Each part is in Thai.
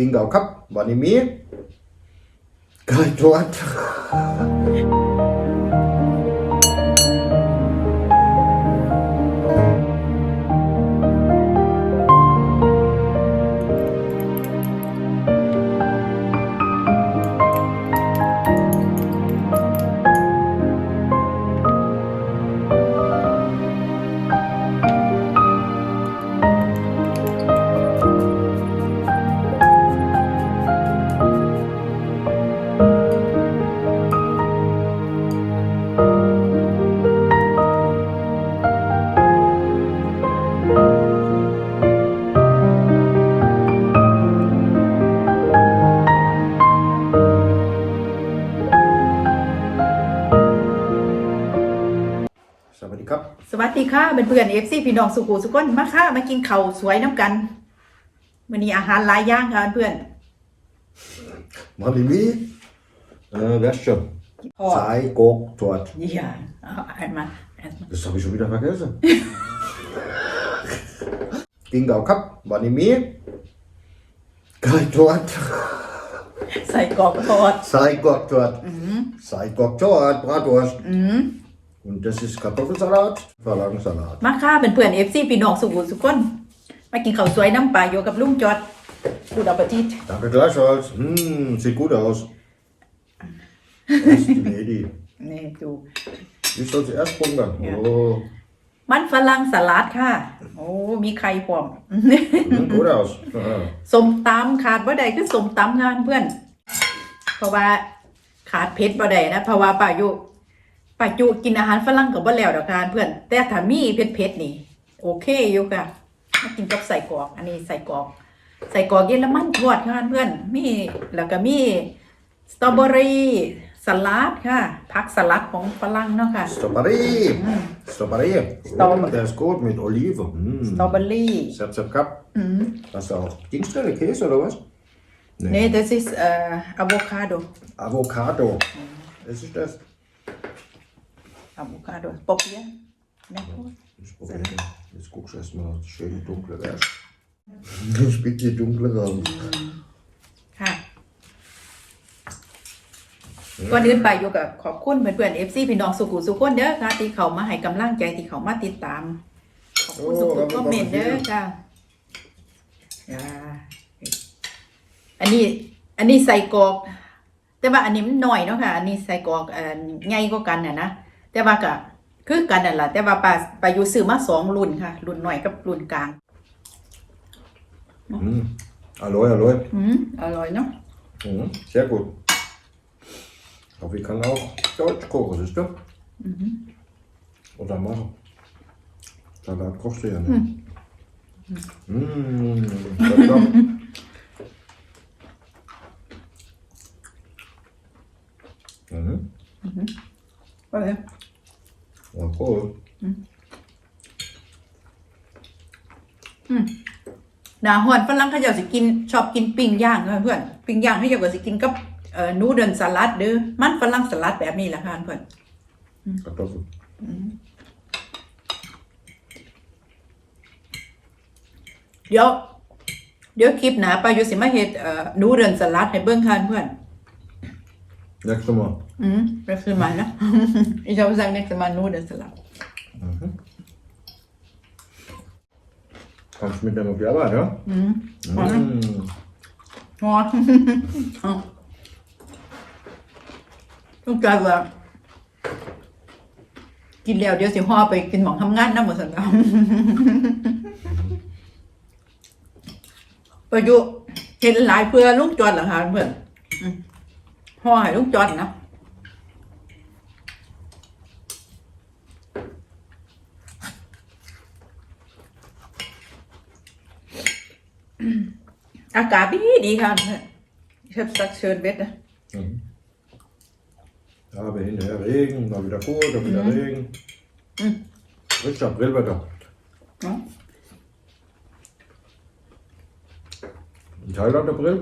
กินเก่าครับบ่อนี้มีการตัวจ เป็นเพื่อนเอฟซีพี่น้องสุขุสุขนมาค่ะมากินข้าวสวยน้ำกันวันนี้อาหารหลายอย่างค่ะเพื่อน Mal die Mie. Äh, Wäsche. Oh. Sei, Gok, dort. อย่าเอาอ่านมาอ่านมา Das habe ich schon wieder vergessen. Ging auch kap, war nicht mehr. Kein dort. ใส่กรอกทอด Sei Gok dort. Sei Gok dort, Bratwurst. อืม Und das ist Kartoffelsalat, Verlangensalat. มาค่ะเป็นเพื่อนเอฟซีพี่น้องสุขุสุขนมากินข้าวสวยน้ำปลาโยกับลุงจอดดูดาวประทิต Danke gleichfalls. Hm, sieht gut aus. Das ist die Lady. นี่ดู Ich soll zuerst probieren. Ja. Oh, มันฝรั่งสลัดค่ะ โอ้ มีไข่พร้อม sieht gut aus. Aha. สมตำขาดบ่ได้คือสมตำงานเพื่อน เพราะว่าขาดเผ็ดบ่ได้นะเพราะว่าป้ายุ ป้าจุกินอาหารฝรั่งกับบ่แล้วดอกการเพื่อน แต่ถ้ามีเผ็ดๆนี่ โอเคอยู่ค่ะมากินกับใส่กรอก อันนี้ใส่กรอก ใส่กรอกเยอรมันทอดค่ะเพื่อน มีแล้วก็มีสตรอเบอรี่สลัดค่ะผักสลัดของฝรั่งเนาะค่ะ Strawberry. Strawberry. Strawberry. Oh, der ist gut mit Olive. สตรอ Mm. เบอรี่ Zap, zap, kap. อืม Hast du auch Dingstelle, Käse oder was? นี่ this is เอ่อ avocado Avocado. Was ist das? Avocado ปอกเปี๊ยะแม่พูด Ich probiere. Jetzt guckst du erstmal auf die schöne dunkle Wäsche. Ich bin die dunkle raus. ค่ะ ก่อนอื่นไปอยู่กับขอบคุณเพื่อนๆเอฟซีพี่น้องสุขุสุขคนเด้อค่ะที่เขามาให้กำลังใจที่เขามาติดตาม ขอบคุณสุขุคอมเมนต์เด้อค่ะจ้าอันนี้ อันนี้ใส่กรอก แต่ว่าอันนี้มันน้อยเนาะค่ะ อันนี้ใส่กรอกเอ่อใหญ่กว่ากันน่ะนะ แต่ว่าก็คือกันนั่นแหละแต่ว่าปลาปลาอยู่ซื้อมาสองรุ่นค่ะ รุ่นน้อยกับรุ่นกลาง Mm. Aloe, Aloe. อืมอร่อยเนาะ Mhm. Sehr gut. Aber ich kann auch Deutsch kochen, siehst du? Oder machen. Salat kochst du ja nicht. Mm. lecker. Mhm. ว่าไง Ja, cool. หนาหอนฝรั่งเขาเจ้าสิกิน ชอบกินปิ้งย่างค่ะเพื่อนปิ้งย่างเขาเจ้าก็สิกินกับเอ่อนูเดิลสลัดหรือมันฝรั่งสลัดแบบนี้แหละค่ะเพื่อน Kartoffel. เดี๋ยว เดี๋ยวคลิปหนาไปอยู่สิมาเฮ็ดเอ่อนูเดิลสลัดให้เบิ่งค่ะเพื่อน Nächstes Mal. อืมไปซื้อมานะอีชอบสั่งเนี่ยจะมานูเดิลสลัด Mhm. Kommst mit dem auf die Arbeit, ja? อืม Mm. ฮอนต้องการว่ากินแล้วเดี๋ยวสิห่อไปกินหมองทำงานนะหมดสันดาประยุเห็นหลายเพื่อลูกจอดเหรอคะเพื่อนอืมห่อให้ลูกจอดนะ อากาศดีดีค่ะเพื่อนเชฟสักเชิญเวทนะ Mhm. Ja, aber hinterher Regen, dann wieder gut, dann wieder Regen. Mhm. Richtig Aprilwetter. เนาะ In Thailand April?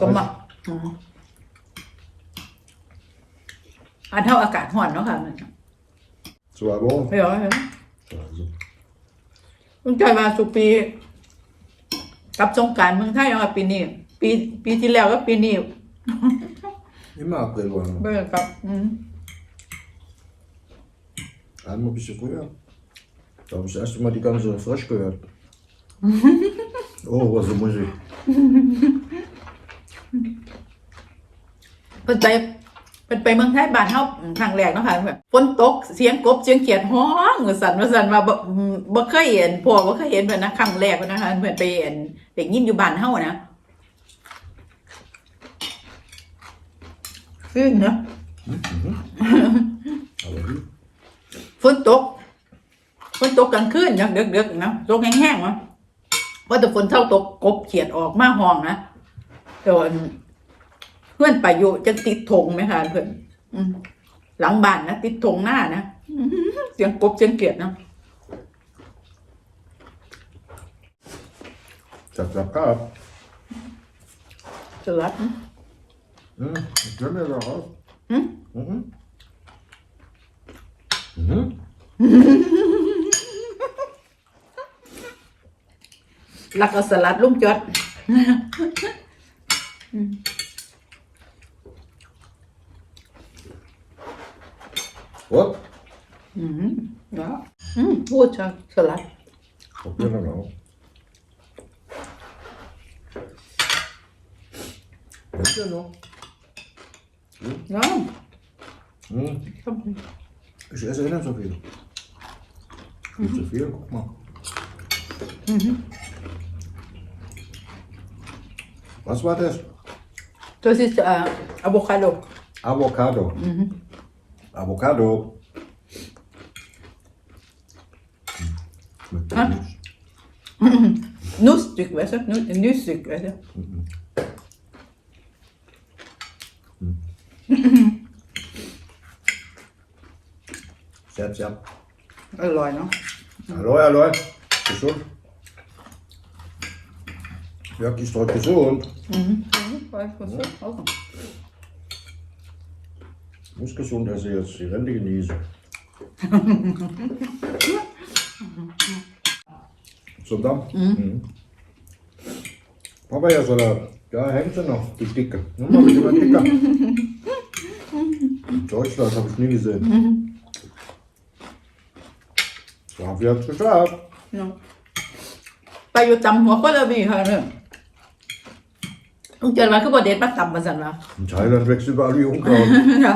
สมบัติอืมอันเท่าอากาศห่อนเนาะค่ะมัน Zwei Wochen. ไม่ร้อนเลย Also, ลุงใจมาสุปี กับสงกรารเมืองไทยเอาปีนี้ปีปีที่แล้วก็ปีนี้ Immer april var det. เบิกกับอืม Einmal bist du früher. Da habe ich das erste Mal die ganze frisch gehört. oh, was für Musik. เพิ่นไป เพิ่นไปเมืองไทยบ้านเฮาครั้งแรกเนาะค่ะแบบฝนตกเสียงกบเสียงเขียดฮ้องว่าสั่นว่าสั่นว่าบ่อืมบ่เคยเห็นพ่อบ่เคยเห็นเพิ่นนะครั้งแรกนะคะเพิ่นไปเห็นเด็กยินอยู่บ้านเฮานะขึ้นเนาะ Aber wie? ฝนตกฝนตกกลางคืนนะดึกๆนะตกแห้งๆวะว่าแต่ฝนเท่าตกกบเขียดออกมาห้องนะแต่ว่าเพื่อนไปอยู่จะติดธงไหมคะเพื่อนอืมหลังบ้านนะติดธงหน้านะอื้อหือเสียงกบเสียงเขียดนะ Zap, zap, zap. สลัดนะ Hm, ich will mir da raus. Hm? Mhm. Mhm. แล้วก็สลัดลุงจอด Und? อืม ja อืมพูด ชอบสลัด Probieren wir noch. Ist ja noch. เนาะ Hm, ich esse eh nicht so viel. Viel zu viel, guck mal. Was war das? ตัวที่อ่าอะโวคาโด Avocado. Avocado. Schmeckt Ah. nicht. Nussstück, weißt du? Nu- Nussstück, weißt du? Sehr, sehr. อร่อยเนาะ Hallo, hallo. Gesund. Jörg ist doch gesund. ไปคนสุดเอาของ Muss gesund essen jetzt. Die Rente genießen. Zum Damm? Mhm. Papa ja Salat. Ja, hängt sie noch, die Dicke. Nur mal wieder mal dicker. Deutschland habe ich nie gesehen. Ja, wie hat's geschafft? เนาะไปอยู่ตำหัวก็เลยมีค่ะเนี่ยลุงเจริญมาคือบ่เด็ดมาตำมาสั่นละ In Thailand wächst überall wie Unkraut. ค่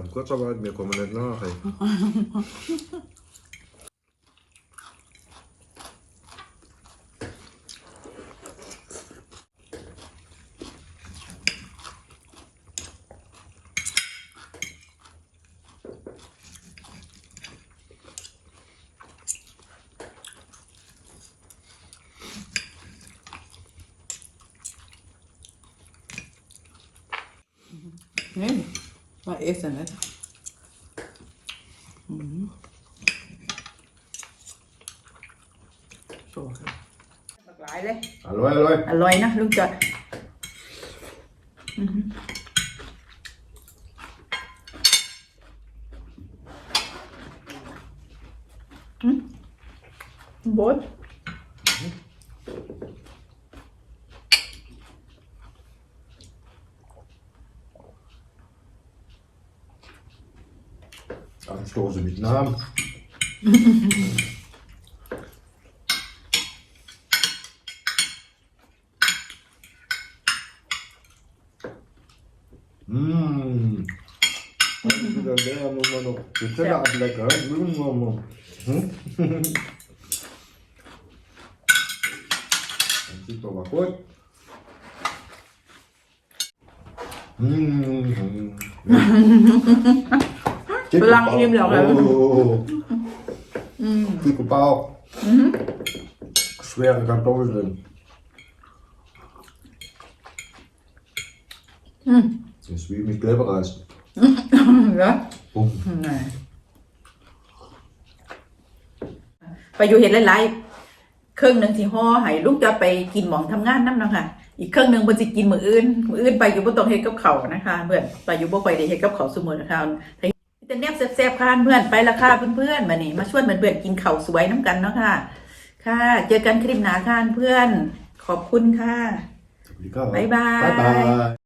Haben Kurzarbeit, wir kommen nicht nach. Ey. นี่มาเอสนะโซ่หลา ยเลย Hallo, hallo. อร่อยนะลุงจ อดอือหืออืมบด Anstoße mit Namen. Mmh. Das ist wieder leer, muss man noch die Zelle Ja. ablecken. Müssen wir mal. Hm? Dann sieht doch mal gut. Mmh. พลังอิ่มแล้วครับ Oh. Dicke Bauch. Schwere Kartoffeln drin. อืม Das ist wie mit Glibbereis. เหรอ Bumm. ไหนไปอยู่เห็นหลายๆเครื่องหนึ่งที่ห่อให้ลูกจะไปกินหมองทำงานน้ำเนาะค่ะ อีกเครื่องหนึ่งบนสิกินมืออื่น มืออื่นไปอยู่บนตรงเฮ็ดกับเขาวนะคะเพื่อนไปอยู่บ่ไปได้เฮ็ดกับเขาวสมุนนะคะ แต่แต่แนบแซ่บๆค่ะเพื่อนไปละค่ะเพื่อนๆมานี่มาชวนเพื่อนๆกินข้าวสวยน้ำกันเนาะค่ะ ค่ะ เจอกันคลิปหนาค่ะเพื่อน ขอบคุณค่ะ Obrigado. Bye bye. Bye bye.